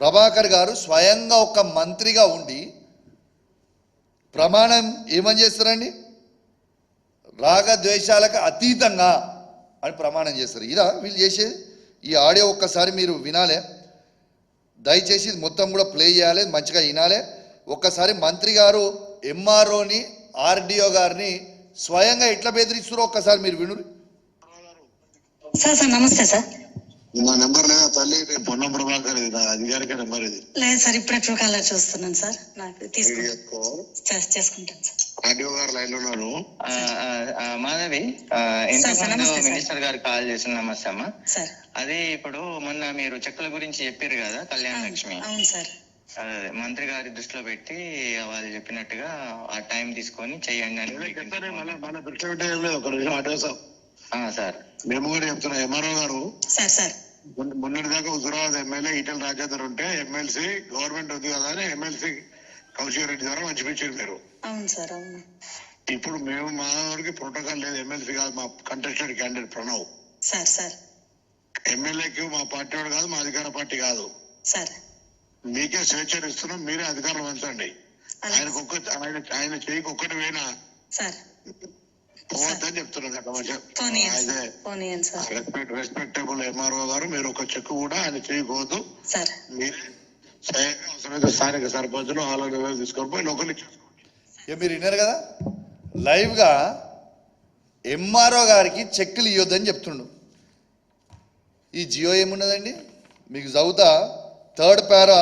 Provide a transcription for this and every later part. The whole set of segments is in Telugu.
ప్రభాకర్ గారు స్వయంగా ఒక మంత్రిగా ఉండి ప్రమాణం ఏమని చేస్తారండి? రాగద్వేషాలకు అతీతంగా అని ప్రమాణం చేస్తారు. ఇదా వీళ్ళు చేసేది? ఈ ఆడియో ఒక్కసారి మీరు వినాలే. దయచేసి మొత్తం కూడా ప్లే చేయాలి మంచిగా వినాలే. ఒక్కసారి మంత్రి గారు ఎంఆర్ఓని ఆర్డిఓ గారిని స్వయంగా ఎట్లా బెదిరిస్తారో ఒక్కసారి మీరు విను సార్ సార్ నమస్తే సార్. నా నెంబర్ లేదా తల్లి? నేను పొన్నం ప్రభాకర్ ఇది నా అధికారిక నెంబర్ ఇది. లేదు సార్ ఇప్పుడే ట్రూ కాలర్ చూస్తున్నాను సార్. నాకు చేస్- చేసుకుంటాను సార్. గారు లైన్లో మాధవి. మినిస్టర్ గారు కాల్ చేసిన నమస్తే అమ్మ. సార్. అదే ఇప్పుడు మొన్న మీరు చెక్కుల గురించి చెప్పారు కదా కళ్యాణ లక్ష్మి. అవును సార్. అదే, మంత్రి గారి దృష్టిలో పెట్టి వాళ్ళు చెప్పినట్టుగా ఆ టైం తీసుకొని చెయ్యండి అని చెప్తానే మళ్ళీ మళ్ళీ దృష్టి పెట్టే ఏం లేదు ఒక నిమిషం ఆర్డీఓ సార్ ఆ, సార్. మేము కూడా చెప్తున్నాం ఎంఆర్ఓ గారు. Sir sir. మొన్నటి దాకా హుజురాబాద్ ఎమ్మెల్యే ఈటల రాజేందర్ ఉంటే ఎమ్మెల్సీ గవర్నమెంట్ ఉంది కదా అని ఎమ్మెల్సీ కౌశిక్ రెడ్డి ద్వారా మంచిపించారు మీరు అవును సార్ అవును. ఇప్పుడు మేము మా వారికి ప్రోటోకాల్ లేదు ఎమ్మెల్సీ కాదు మా contested candidate Pranav. Sir sir. ఎమ్మెల్యేకి మా పార్టీ వాడు కాదు మా అధికార పార్టీ కాదు. సార్. మీకే స్వేచ్ఛ ఇస్తున్నాం మీరే అధికారం పెంచండి అలాగే ఆయనకు ఒక్క ఆయన ఆయన చేయికి ఒక్కటి పోయినా సార్. పోవద్దని చెప్తున్నాను రెస్పెక్టబుల్ ఎంఆర్ఓ గారు మీరు ఒక చెక్ కూడా ఆయన చేయకూడదు. మీరే అవసరమైతే స్థానిక సర్పంచులు ఆలోచన తీసుకొని పోయి లోకల్ ఇచ్చేసుకోండి ఇక మీరు విన్నారు కదా? లైవ్గా ఎంఆర్ఓ గారికి చెక్కులు ఇవ్వద్దని చెప్తుండు. ఈ జియో ఏమున్నదండి? మీకు చదువుతా థర్డ్ పారా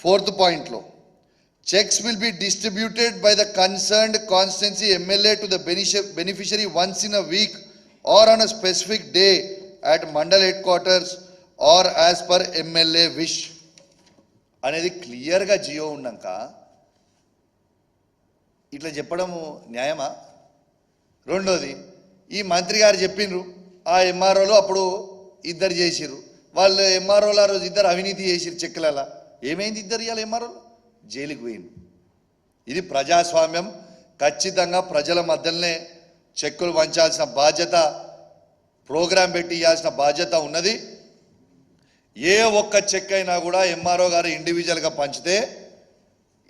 ఫోర్త్ పాయింట్లో. Cheques will be distributed by the concerned constituency MLA to the beneficiary once in a week or on a specific day at mandal headquarters or as per MLA wish అనేది క్లియర్గా జియో ఉన్నాక ఇట్లా చెప్పడము న్యాయమా? రెండోది ఈ మంత్రి గారు చెప్పిండ్రు ఆ ఎంఆర్ఓలు అప్పుడు ఇద్దరు చేసిర్రు. వాళ్ళు ఎంఆర్ఓలు ఆ రోజు ఇద్దరు అవినీతి చేసిర్రు చెక్కులలో ఏమైంది ఇద్దరు ఇవ్వాలి ఎంఆర్ఓలు జైలుకి పోయింది ఇది ప్రజాస్వామ్యం. ఖచ్చితంగా ప్రజల మధ్యలోనే చెక్కులు వంచాల్సిన బాధ్యత ప్రోగ్రాం పెట్టి ఇవ్వాల్సిన బాధ్యత ఉన్నది. ఏ ఒక్క చెక్ అయినా కూడా ఎంఆర్ఓ గారు ఇండివిజువల్గా పంచితే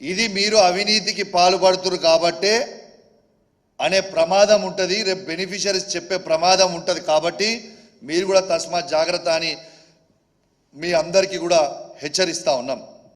ఇది మీరు అవినీతికి పాల్పడుతురు కాబట్టే అనే ప్రమాదం ఉంటుంది. రేపు బెనిఫిషరీస్ చెప్పే ప్రమాదం ఉంటుంది కాబట్టి మీరు కూడా తస్మాత్ జాగ్రత్త అని మీ అందరికీ కూడా హెచ్చరిస్తూ ఉన్నాం.